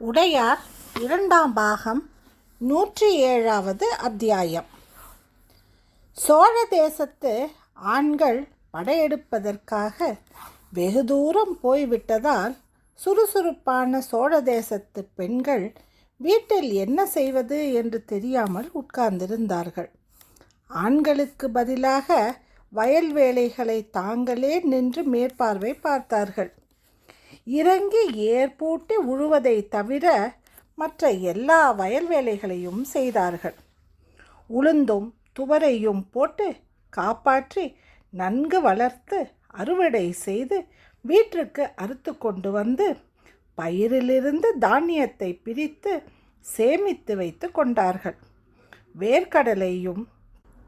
உடையார் இரண்டாம் பாகம் நூற்றி ஏழாவது அத்தியாயம். சோழ தேசத்து ஆண்கள் படையெடுப்பதற்காக வெகு தூரம் போய்விட்டதால் சுறுசுறுப்பான சோழ தேசத்து பெண்கள் வீட்டில் என்ன செய்வது என்று தெரியாமல் உட்கார்ந்திருந்தார்கள். ஆண்களுக்கு பதிலாக வயல் வேலைகளை தாங்களே நின்று மேற்பார்வை பார்த்தார்கள். இறங்கி ஏற்பூட்டி உழுவதை தவிர மற்ற எல்லா வயல் வேலைகளையும் செய்தார்கள். உளுந்தும் துவரையும் போட்டு காப்பாற்றி நன்கு வளர்த்து அறுவடை செய்து வீட்டிற்கு அறுத்து கொண்டு வந்து பயிரிலிருந்து தானியத்தை பிரித்து சேமித்து வைத்து கொண்டார்கள். வேர்க்கடலையும்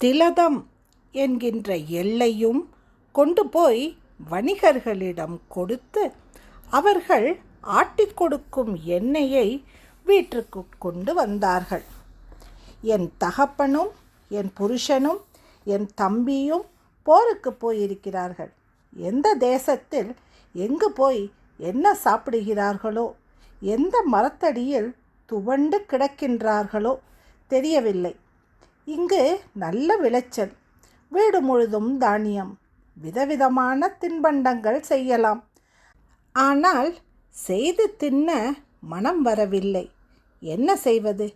திலதம் என்கின்ற எல்லையும் கொண்டு போய் வணிகர்களிடம் கொடுத்து அவர்கள் ஆட்டிக் கொடுக்கும் எண்ணெயை வீட்டிற்கு கொண்டு வந்தார்கள். என் தகப்பனும் என் புருஷனும் என் தம்பியும் போருக்கு போயிருக்கிறார்கள். எந்த தேசத்தில் எங்கு போய் என்ன சாப்பிடுகிறார்களோ எந்த மரத்தடியில் துவண்டு கிடக்கின்றார்களோ தெரியவில்லை. இங்கு நல்ல விளைச்சல் வீடு முழுதும் தானியம் விதவிதமான தின்பண்டங்கள் செய்யலாம். ஆனால் செய்து தின்ன மனம் வரவில்லை. என்ன செய்வது?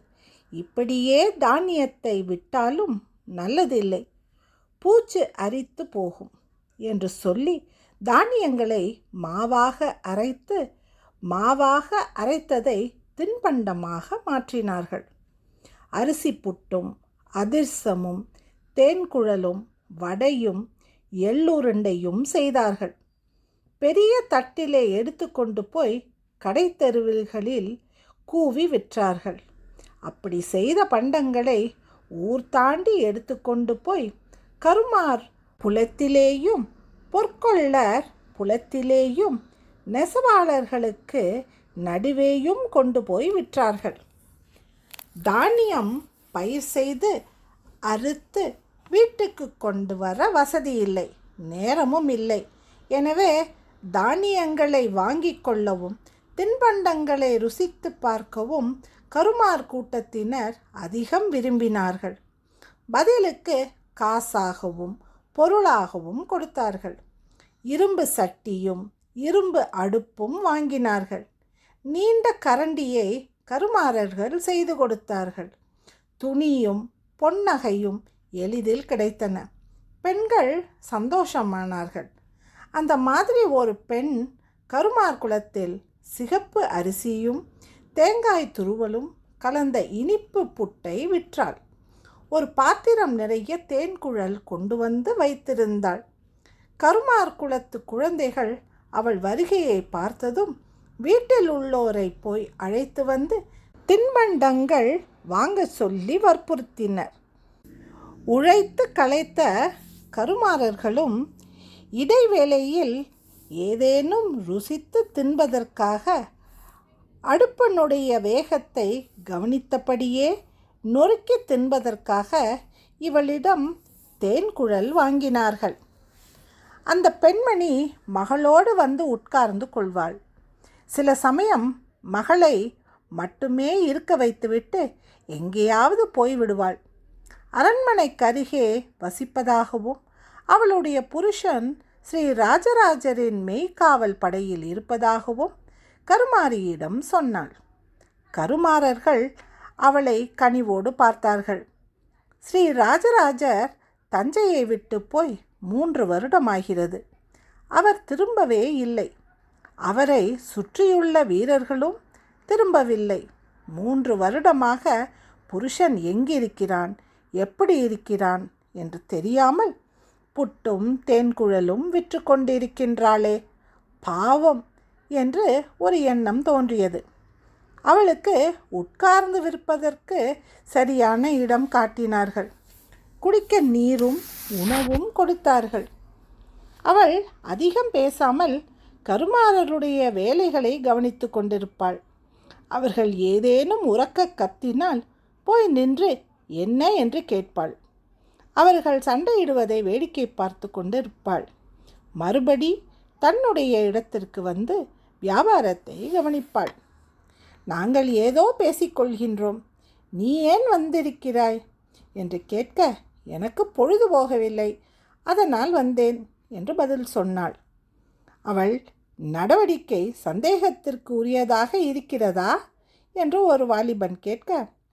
இப்படியே தானியத்தை விட்டாலும் நல்லதில்லை. பூச்சு அரித்து போகும் என்று சொல்லி தானியங்களை மாவாக அரைத்து மாவாக அரைத்ததை தின்பண்டமாக மாற்றினார்கள். அரிசி புட்டும் அதிர்சமும் தேன்குழலும் வடையும் எள்ளுருண்டையும் செய்தார்கள். பெரிய தட்டிலே எடுத்துக்கொண்டு போய் கடை தெருவில்களில் கூவி விற்றார்கள். அப்படி செய்த பண்டங்களை ஊர் தாண்டி எடுத்துக்கொண்டு போய் கருமார் புலத்திலேயும் பொற்கொள்ளர் புலத்திலேயும் நெசவாளர்களுக்கு நடுவேயும் கொண்டு போய் விற்றார்கள். தானியம் பயிர் செய்து அறுத்து வீட்டுக்கு கொண்டு வர வசதி இல்லை நேரமும் இல்லை. எனவே தானியங்களை வாங்கிக் கொள்ளவும் தின்பண்டங்களை ருசித்து பார்க்கவும் கருமார் கூட்டத்தினர் அதிகம் விரும்பினார்கள். பதிலுக்கு காசாகவும் பொருளாகவும் கொடுத்தார்கள். இரும்பு சட்டியும் இரும்பு அடுப்பும் வாங்கினார்கள். நீண்ட கரண்டியை கருமாரர்கள் செய்து கொடுத்தார்கள். துணியும் பொன்னகையும் எளிதில் கிடைத்தன. பெண்கள் சந்தோஷமானார்கள். அந்த மாதிரி ஒரு பெண் கருமார் குளத்தில் சிகப்பு அரிசியும் தேங்காய் துருவலும் கலந்த இனிப்பு புட்டை விற்றாள். ஒரு பாத்திரம் நிறைய தேன்குழல் கொண்டு வந்து வைத்திருந்தாள். கருமார் குளத்து குழந்தைகள் அவள் வருகையை பார்த்ததும் வீட்டில் உள்ளோரை போய் அழைத்து வந்து தின்பண்டங்கள் வாங்க சொல்லி வற்புறுத்தினர். உழைத்து களைத்த கருமாரர்களும் இடைவேளையில் ஏதேனும் ருசித்து தின்பதற்காக அடுப்பனுடைய வேகத்தை கவனித்தபடியே நொறுக்கி தின்பதற்காக இவளிடம் தேன்குழல் வாங்கினார்கள். அந்த பெண்மணி மகளோடு வந்து உட்கார்ந்து கொள்வாள். சில சமயம் மகளை மட்டுமே இருக்க வைத்துவிட்டு எங்கேயாவது போய்விடுவாள். அரண்மனைக்கருகே வசிப்பதாகவும் அவளுடைய புருஷன் ஸ்ரீ ராஜராஜரின் மெய்காவல் படையில் இருப்பதாகவும் கருமாரியிடம் சொன்னாள். கருமாரர்கள் அவளை கனிவோடு பார்த்தார்கள். ஸ்ரீ ராஜராஜர் தஞ்சையை விட்டு போய் மூன்று வருடமாகிறது. அவர் திரும்பவே இல்லை. அவரை சுற்றியுள்ள வீரர்களும் திரும்பவில்லை. மூன்று வருடமாக புருஷன் எங்கிருக்கிறான்? எப்படி இருக்கிறான்? என்று தெரியாமல் புட்டும் தேன்குழலும் விற்று கொண்டிருக்கின்றாளே பாவம்! என்று ஒரு எண்ணம் தோன்றியது. அவளுக்கு உட்கார்ந்து விற்பதற்கு சரியான இடம் காட்டினார்கள். குடிக்க நீரும் உணவும் கொடுத்தார்கள். அவள் அதிகம் பேசாமல் கருமாரருடைய வேலைகளை கவனித்து கொண்டிருப்பாள். அவர்கள் ஏதேனும் உறக்க கத்தினால் போய் நின்று என்ன என்று கேட்பாள். அவர்கள் சண்டையிடுவதை வேடிக்கை பார்த்து கொண்டிருப்பாள். மறுபடி தன்னுடைய இடத்திற்கு வந்து வியாபாரத்தை கவனிப்பாள். நாங்கள் ஏதோ பேசிக்கொள்கின்றோம் நீ ஏன் வந்திருக்கிறாய்? என்று கேட்க எனக்கு பொழுது போகவில்லை. அதனால் வந்தேன் என்று பதில் சொன்னாள். அவள் நடவடிக்கை சந்தேகத்திற்கு உரியதாக இருக்கிறதா? என்று ஒரு வாலிபன் கேட்க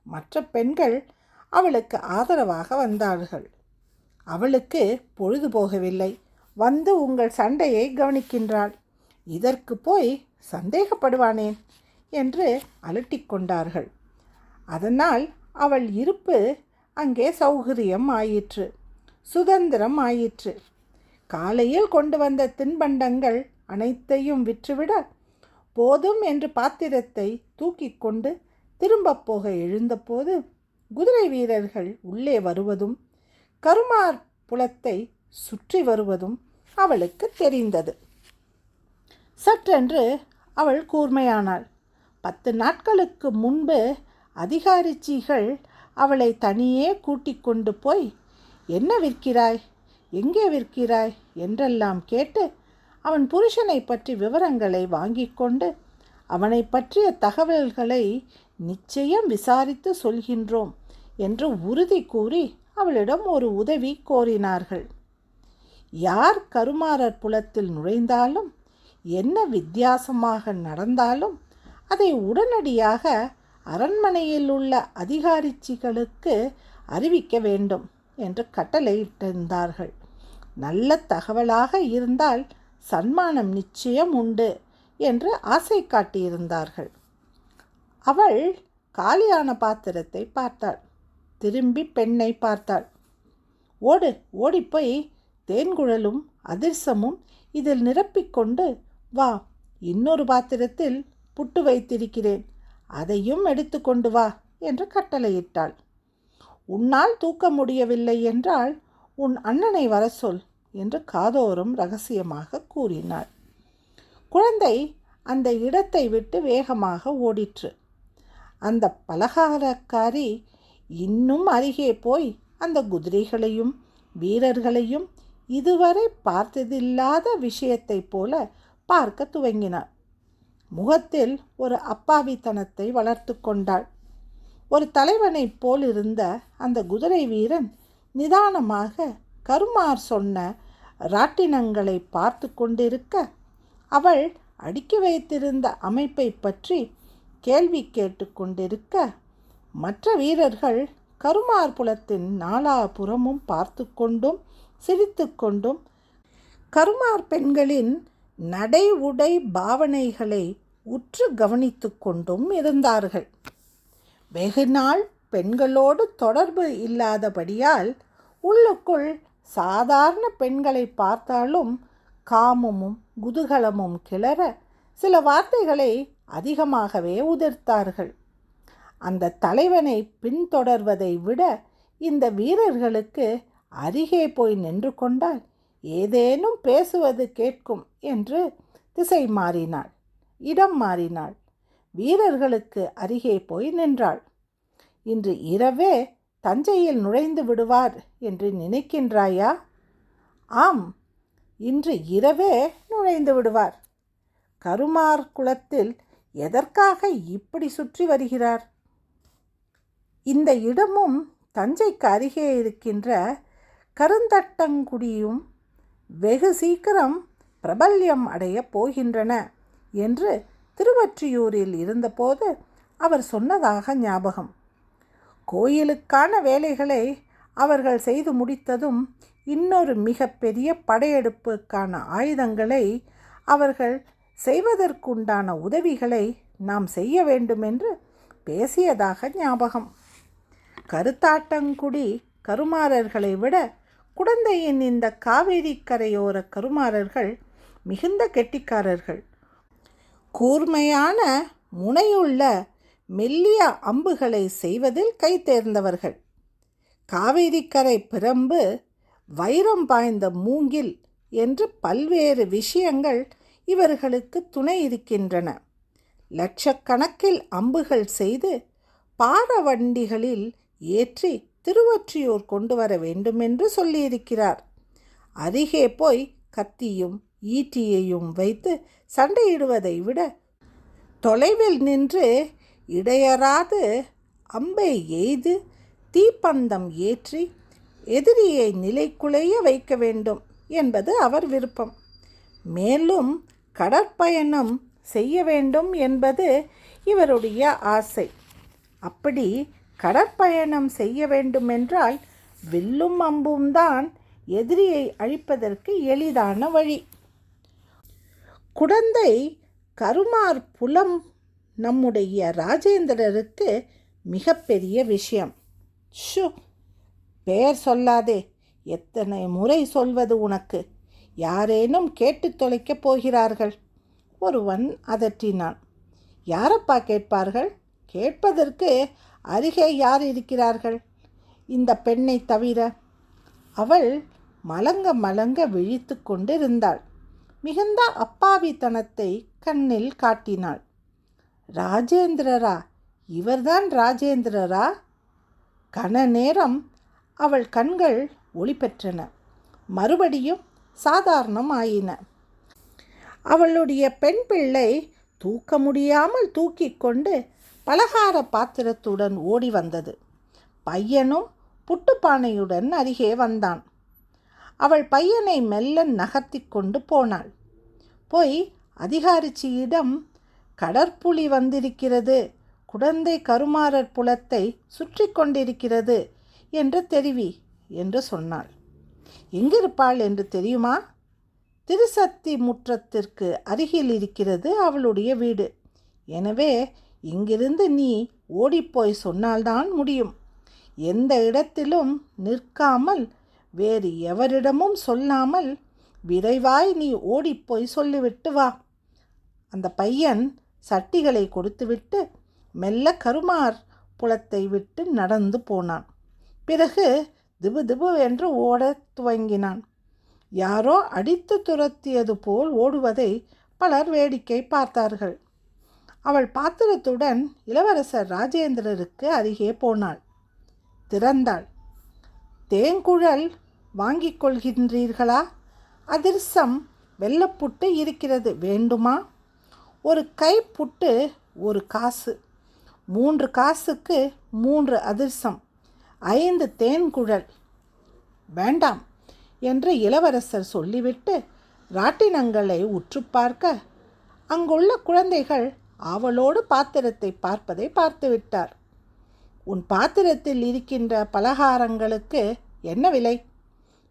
மற்ற பெண்கள் அவளுக்கு ஆதரவாக வந்தார்கள். அவளுக்கு பொழுது போகவில்லை. வந்து உங்கள் சண்டையை கவனிக்கின்றாள். இதற்கு போய் சந்தேகப்படுவானேன் என்று அலட்டிக்கொண்டார்கள் அதனால் அவள் இருப்பு அங்கே சௌகரியம் ஆயிற்று சுதந்திரம் ஆயிற்று. காலையில் கொண்டு வந்த தின்பண்டங்கள் அனைத்தையும் விற்றுவிட போதும் என்று பாத்திரத்தை தூக்கி கொண்டு திரும்பப் போக எழுந்தபோது குதிரை வீரர்கள் உள்ளே வருவதும் கருமார் புலத்தை சுற்றி வருவதும் அவளுக்கு தெரிந்தது. சற்றென்று அவள் கூர்மையானாள். பத்து நாட்களுக்கு முன்பு அதிகாரிச்சிகள் அவளை தனியே கூட்டிக் கொண்டு போய் என்ன விற்கிறாய்? எங்கே விற்கிறாய்? என்றெல்லாம் கேட்டு அவன் புருஷனை பற்றி விவரங்களை வாங்கிக் கொண்டு அவனை பற்றிய தகவல்களை நிச்சயம் விசாரித்து சொல்கின்றோம் என்று உறுதி கூறி அவளிடம் ஒரு உதவி கோரினார்கள். யார் கருமாறர் புலத்தில் நுழைந்தாலும் என்ன வித்தியாசமாக நடந்தாலும் அதை உடனடியாக அரண்மனையில் உள்ள அதிகாரிச்சிகளுக்கு அறிவிக்க வேண்டும் என்று கட்டளையிட்டிருந்தார்கள். நல்ல தகவலாக இருந்தால் சன்மானம் நிச்சயம் உண்டு என்று ஆசை காட்டியிருந்தார்கள். அவள் காலியான பாத்திரத்தை பார்த்தாள். திரும்பி பெண்ணை பார்த்தாள். ஓடு ஓடிப்போய் தேன்குழலும் அதிர்சமும் இதில் நிரப்பிக்கொண்டு வா. இன்னொரு பாத்திரத்தில் புட்டு வைத்திருக்கிறேன். அதையும் எடுத்துக்கொண்டு வா என்று கட்டளையிட்டாள். உன்னால் தூக்க முடியவில்லை என்றால் உன் அண்ணனை வர சொல் என்று காதோறும் ரகசியமாக கூறினாள். குழந்தை அந்த இடத்தை விட்டு வேகமாக ஓடிற்று. அந்த பலகாரக்காரி இன்னும் அருகே போய் அந்த குதிரைகளையும் வீரர்களையும் இதுவரை பார்த்ததில்லாத விஷயத்தைப் போல பார்க்க துவங்கினாள். முகத்தில் ஒரு அப்பாவித்தனத்தை வளர்த்து கொண்டாள். ஒரு தலைவனைப் போல் இருந்த அந்த குதிரை வீரன் நிதானமாக கருமார் சொன்ன ராட்டினங்களை பார்த்து கொண்டிருக்க அவள் அடுக்கி வைத்திருந்த அமைப்பை பற்றி கேள்வி கேட்டுக்கொண்டிருக்க மற்ற வீரர்கள் கருமார் புலத்தின் நாலாபுறமும் பார்த்து கொண்டும் சிரித்து கொண்டும் கருமார் பெண்களின் நடை உடை பாவனைகளை உற்று கவனித்து கொண்டும் இருந்தார்கள். வெகு நாள் பெண்களோடு தொடர்பு இல்லாதபடியால் உள்ளுக்குள் சாதாரண பெண்களை பார்த்தாலும் காமமும் குதூகலமும் கிளற சில வார்த்தைகளை அதிகமாகவே உதிர்த்தார்கள். அந்த தலைவனை பின்தொடர்வதை விட இந்த வீரர்களுக்கு அருகே போய் நின்று கொண்டால் ஏதேனும் பேசுவது கேட்கும் என்று திசை மாறினாள். இடம் மாறினாள். வீரர்களுக்கு அருகே போய் நின்றாள். இன்று இரவே தஞ்சையில் நுழைந்து விடுவார் என்று நினைக்கின்றாயா? ஆம் இன்று இரவே நுழைந்து விடுவார். கருமார் குளத்தில் எதற்காக இப்படி சுற்றி வருகிறார்? இந்த இடமும் தஞ்சைக்கு அருகே இருக்கின்ற கருந்தட்டங்குடியும் வெகு சீக்கிரம் பிரபல்யம் அடையப் போகின்றன என்று திருவற்றியூரில் இருந்தபோது அவர் சொன்னதாக ஞாபகம். கோயிலுக்கான வேலைகளை அவர்கள் செய்து முடித்ததும் இன்னொரு மிகப்பெரிய படையெடுப்புக்கான ஆயுதங்களை அவர்கள் செய்வதற்குண்டான உதவிகளை நாம் செய்ய வேண்டுமென்று பேசியதாக ஞாபகம். கருத்தாட்டங்குடி கருமாறர்களை விட குடந்தையின் இந்த காவேரி கரையோர கருமாறர்கள் மிகுந்த கெட்டிக்காரர்கள். கூர்மையான முனையுள்ள மெல்லிய அம்புகளை செய்வதில் கை தேர்ந்தவர்கள். காவேரிக்கரை பிரம்பு வைரம் பாய்ந்த மூங்கில் என்று பல்வேறு விஷயங்கள் இவர்களுக்கு துணை இருக்கின்றன. லட்சக்கணக்கில் அம்புகள் செய்து பாரவண்டிகளில் ஏற்றி திருவொற்றியூர் கொண்டு வர வேண்டுமென்று சொல்லியிருக்கிறார். அருகே போய் கத்தியும் ஈட்டியையும் வைத்து சண்டையிடுவதை விட தொலைவில் நின்று இடையறாது அம்பை எய்து தீப்பந்தம் ஏற்றி எதிரியை நிலைக்குலைய வைக்க வேண்டும் என்பது அவர் விருப்பம். மேலும் கடற்பயணம் செய்ய வேண்டும் என்பது இவருடைய ஆசை. அப்படி கடற்பயணம் செய்ய வேண்டுமென்றால் வில்லும் அம்பும் தான் எதிரியை அழிப்பதற்கு எளிதான வழி. குடந்தை கருமார் புலம் நம்முடைய ராஜேந்திரருக்கு மிகப்பெரிய விஷயம். ஷு பெயர் சொல்லாதே. எத்தனை முறை சொல்வது உனக்கு? யாரேனும் கேட்டு தொலைக்கப் போகிறார்கள்? ஒருவன் அதட்டினான். யாரப்பா கேட்பார்கள்? கேட்பதற்கு அருகே யார் இருக்கிறார்கள்? இந்த பெண்ணை தவிர அவள் மலங்க மலங்க விழித்து கொண்டிருந்தாள். மிகுந்த அப்பாவித்தனத்தை கண்ணில் காட்டினாள். ராஜேந்திரரா இவர்தான் ராஜேந்திரரா? கன நேரம் அவள் கண்கள் ஒளி பெற்றன. மறுபடியும் சாதாரணம் ஆயின அவளுடைய பெண் பிள்ளை தூக்க முடியாமல் தூக்கி கொண்டு பலகார பாத்திரத்துடன் ஓடி வந்தது. பையனும் புட்டுப்பானையுடன் அருகே வந்தான். அவள் பையனை மெல்ல நகர்த்தி கொண்டு போனாள். போய் அதிகாரிச்சியிடம் கடற்புலி வந்திருக்கிறது. குடந்தை கருமாறர் புலத்தை சுற்றி கொண்டிருக்கிறது என்று தெரிவி என்று சொன்னாள். எங்கிருப்பாள் என்று தெரியுமா? திருசக்தி முற்றத்திற்கு அருகில் இருக்கிறது அவளுடைய வீடு. எனவே இங்கிருந்து நீ ஓடிப்போய் சொன்னால்தான் முடியும். எந்த இடத்திலும் நிற்காமல் வேறு எவரிடமும் சொல்லாமல் விரைவாய் நீ ஓடிப்போய் சொல்லிவிட்டு வா. அந்த பையன் சட்டிகளை கொடுத்துவிட்டு மெல்ல கருமார் புலத்தை விட்டு நடந்து போனான். பிறகு திபு திபு என்று ஓடத் துவங்கினான். யாரோ அடித்து துரத்தியது போல் ஓடுவதை பலர் வேடிக்கை பார்த்தார்கள். அவள் பாத்திரத்துடன் இளவரசர் ராஜேந்திரருக்கு அருகே போனாள். திறந்தாள். தேங்குழல் வாங்கிக் கொள்கின்றீர்களா? அதிர்சம் வெள்ளப்புட்டு இருக்கிறது. வேண்டுமா? ஒரு கை புட்டு ஒரு காசு. மூன்று காசுக்கு மூன்று அதிர்சம். ஐந்து தேன்குழல். வேண்டாம் என்று இளவரசர் சொல்லிவிட்டு ராட்டினங்களை உற்று பார்க்க அங்குள்ள குழந்தைகள் ஆவலோடு பாத்திரத்தை பார்ப்பதை பார்த்துவிட்டார். உன் பாத்திரத்தில் இருக்கின்ற பலகாரங்களுக்கு என்ன விலை?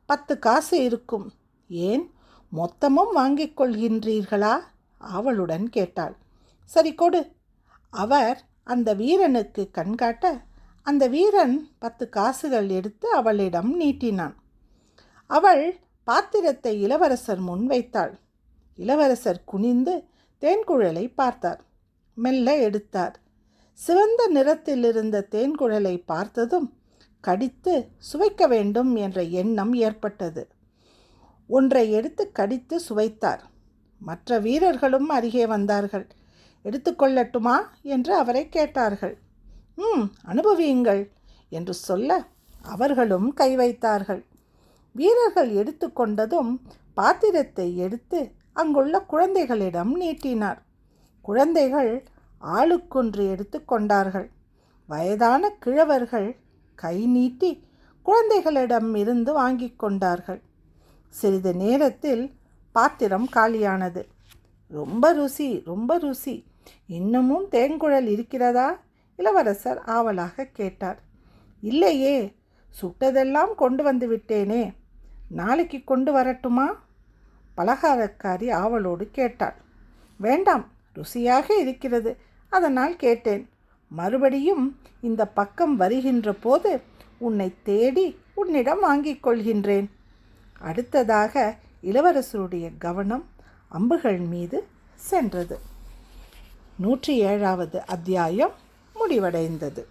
பத்து காசு இருக்கும். ஏன் மொத்தமும் வாங்கிக் கொள்கின்றீர்களா? அவளுடன் கேட்டாள். சரி கொடு. அவர் அந்த வீரனுக்கு கண்காட்ட அந்த வீரன் பத்து காசுகள் எடுத்து அவளிடம் நீட்டினான். அவள் பாத்திரத்தை இளவரசர் முன் வைத்தாள். இளவரசர் குனிந்து தேன்குழலை பார்த்தார். மெல்ல எடுத்தார். சிவந்த நிறத்தில் இருந்த தேன்குழலை பார்த்ததும் கடித்து சுவைக்க வேண்டும் என்ற எண்ணம் ஏற்பட்டது. ஒன்றை எடுத்து கடித்து சுவைத்தார். மற்ற வீரர்களும் அருகே வந்தார்கள். எடுத்துக்கொள்ளட்டுமா என்று அவரை கேட்டார்கள். ம் அனுபவியுங்கள் என்று சொல்ல அவர்களும் கை வைத்தார்கள். வீரர்கள் எடுத்துக்கொண்டதும் பாத்திரத்தை எடுத்து அங்குள்ள குழந்தைகளிடம் நீட்டினார். குழந்தைகள் ஆளுக்கொன்று எடுத்து கொண்டார்கள். வயதான கிழவர்கள் கை நீட்டி குழந்தைகளிடம் இருந்து வாங்கி கொண்டார்கள். சிறிது நேரத்தில் பாத்திரம் காலியானது. ரொம்ப ருசி ரொம்ப ருசி. இன்னமும் தேங்குழல் இருக்கிறதா? இளவரசர் ஆவலாக கேட்டார். இல்லையே சுட்டதெல்லாம் கொண்டு வந்து விட்டேனே. நாளைக்கு கொண்டு வரட்டுமா? பலகாரக்காரி ஆவலோடு கேட்டாள். வேண்டாம் ருசியாக இருக்கிறது. அதனால் கேட்டேன். மறுபடியும் இந்த பக்கம் வருகின்ற போது உன்னை தேடி உன்னிடம் வாங்கிக் கொள்கின்றேன். அடுத்ததாக இளவரசருடைய கவனம் அம்புகள் மீது சென்றது. நூற்றி ஏழாவது அத்தியாயம். முடிவடைந்தது.